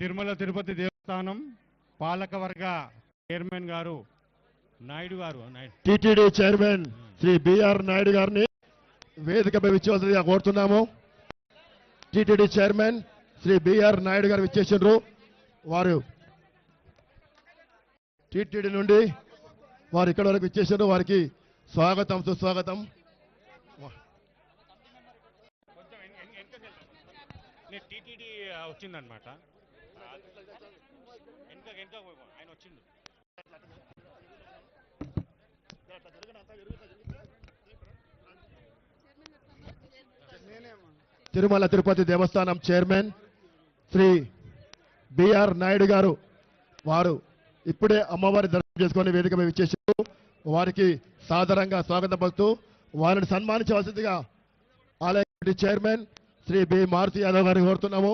తిరుమల తిరుపతి దేవస్థానం పాలకవర్గ చైర్మన్ గారు నాయుడు గారు TTD chairman Shri B R Naidu గారిని వేదికపై విచ్చేవలసిందిగా కోరుతున్నాము. TTD chairman Shri B R Naidu గారు విచ్చేసిండ్రు వారు టిటిడి నుండి వారు ఇక్కడ వరకు విచ్చేసిండ్రు వారికి స్వాగతం సుస్వాగతం. టీటీడీ వచ్చిందనమాట వెనక వెనక ఆయన వచ్చిండు. తిరుమల తిరుపతి దేవస్థానం చైర్మన్ శ్రీ బిఆర్ నాయుడు గారు వారు ఇప్పుడే అమ్మవారి దర్శనం చేసుకొని వేదిక విచ్చేసారు వారికి సాధారణంగా స్వాగతం పలుతూ వారిని సన్మానించవలసిందిగా ఆలయ చైర్మన్ శ్రీ బి. మారుతి యాదవ్ గారిని కోరుతున్నాము.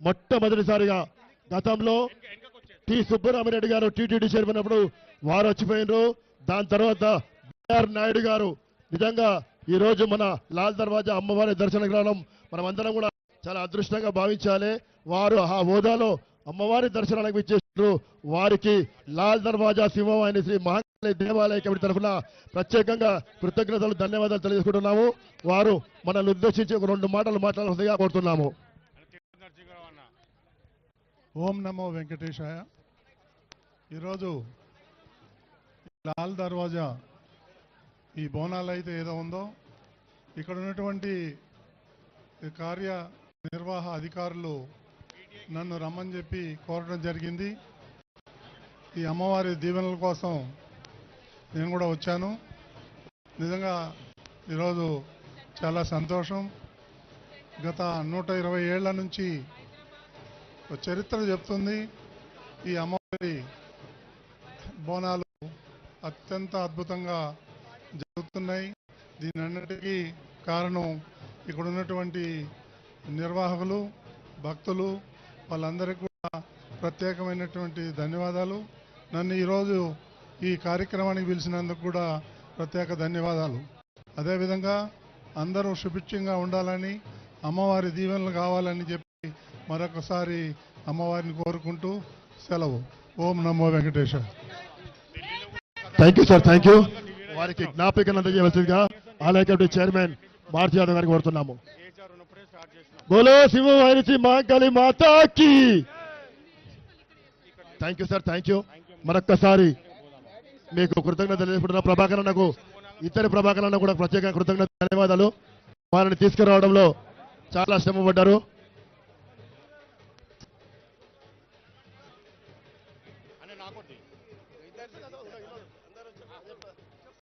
మొట్టమొదటిసారిగా గతంలో టి వెనకకి రెడ్డి టి గారు టీటీడీ చైర్మన్ అప్పుడు వారు వచ్చిపోయినారు. దాని తర్వాత బిఆర్ నాయుడు గారు నిజంగా ఈ రోజు మన లాల్ దర్వాజా అమ్మవారి దర్శనకు రావడం మనం అందరం కూడా చాలా అదృష్టంగా భావించాలి. వారు ఆ హోదాలో అమ్మవారి దర్శనానికి ఇచ్చేసారు వారికి లాల్ దర్వాజా సింహం శ్రీ మహా దేవాలయ కమిటీ తరఫున ప్రత్యేకంగా కృతజ్ఞతలు ధన్యవాదాలు తెలియజేసుకుంటున్నాము. వారు మనల్ని ఉద్దేశించి ఒక రెండు మాటలు మాట్లాడాల్సిందిగా కోరుతున్నాము. ఓం నమో వెంకటేశాయ. ఈరోజు లాల్ దర్వాజా ఈ బోనాలు అయితే ఏదో ఉందో ఇక్కడ ఉన్నటువంటి కార్య నిర్వాహ అధికారులు నన్ను రమ్మని చెప్పి కోరడం జరిగింది. ఈ అమ్మవారి దీవెనల కోసం నేను కూడా వచ్చాను. నిజంగా ఈరోజు చాలా సంతోషం. గత నూట ఇరవై ఏళ్ళ నుంచి చరిత్ర చెప్తుంది. ఈ అమ్మవారి బోనాలు అత్యంత అద్భుతంగా జరుగుతున్నాయి. దీని అన్నిటికీ కారణం ఇక్కడ ఉన్నటువంటి నిర్వాహకులు భక్తులు వాళ్ళందరికీ కూడా ప్రత్యేకమైనటువంటి ధన్యవాదాలు. నన్ను ఈరోజు ఈ కార్యక్రమానికి పిలిచినందుకు కూడా ప్రత్యేక ధన్యవాదాలు. అదేవిధంగా అందరూ సుభిక్షంగా ఉండాలని అమ్మవారి దీవెనలు కావాలని చెప్పి మరొకసారి అమ్మవారిని కోరుకుంటూ సెలవు. ఓం నమో Venkateswara thank you sir thank you వారికి జ్ఞాపికను అందజేయవలసిందిగా ఆలయ కమిటీ చైర్మన్ భారతీయ యాదవ్ గారికి కోరుతున్నాము. బోలో ఉన్నప్పుడే స్టార్ట్ చేసినాం మాతాకి. Thank you sir thank you మరొక్కసారి మీకు కృతజ్ఞత తెలియజేసుకుంటున్న. ప్రభాకర్ అన్నకు ఇతర ప్రభాకర్ అన్న కూడా ప్రత్యేక కృతజ్ఞత ధన్యవాదాలు. వారిని తీసుకురావడంలో చాలా శ్రమ పడ్డారు